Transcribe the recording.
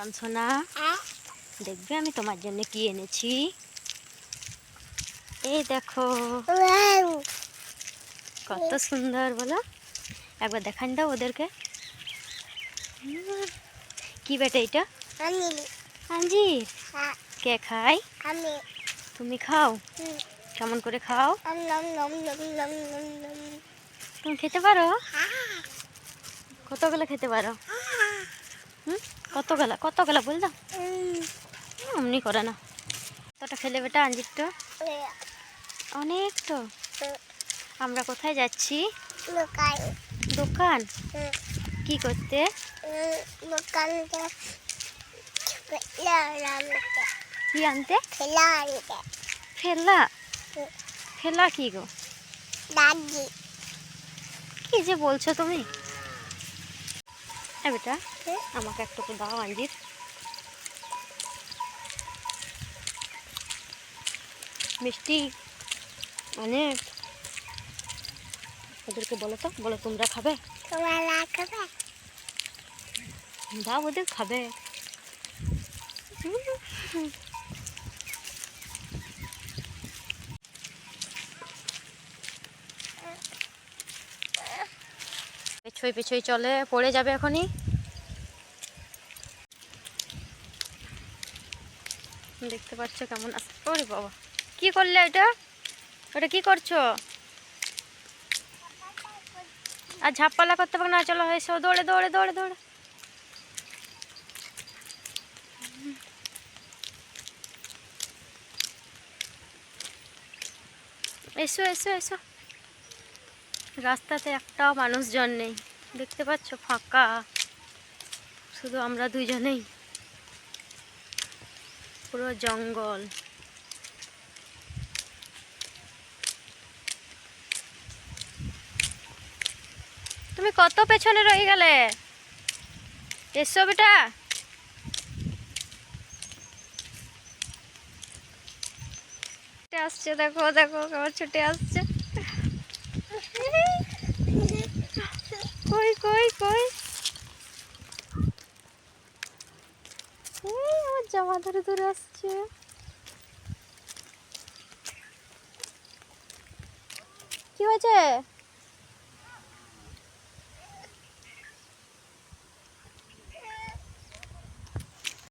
কাঞ্চনা দেখবে আমি তোমার জন্য কি এনেছি। এই দেখো। কত সুন্দর, বলো। একবার দেখান দাও ওদেরকে। কি বেটা এটা? আঞ্জির। কে খাই তুমি খাও। কেমন করে খাও? তুমি খেতে পারো? কতগুলো খেতে পারো? হ্যাঁ, গেলা কত গেলা বল দাও অমনি করে না। কতটা খেলে বেটা আঞ্জিরটা। অনেক তো আমরা কোথায় যাচ্ছি? দোকান। কি করতে? কি আনতে? ফেলা। ফেলা কি গো? কি যে বলছো তুমি? এ বেটা। আমাকে একটু দাও আঞ্জির। মিষ্টি অনেক। ওদেরকে বলো তো বলো তোমরা খাবে? রাখবে দাও ওদের খাবে। পেছই পেছই চলে, পড়ে যাবে এখনই। দেখতে পাচ্ছ কেমন আছে? ওরে বাবা, কি করলে এটা? ওটা কি করছ? আর ঝাপপালা করতে পারো না, চলো এসো, দৌড়ে দৌড়ে দৌড়ে দৌড়ে। এসো এসো এসো। রাস্তাতে একটাও মানুষজন নেই। দেখতে পাচ্ছ, ফাঁকা। শুধু আমরা দুজনেই পুরো জঙ্গল। তুমি কত পেছনে রয়ে গেলে? এসো বেটা। আসছে, দেখো দেখো কেমন ছুটে আসছে কই কই কই এই আমার জামা ধরে ধরে আসছে। কি হয়েছে?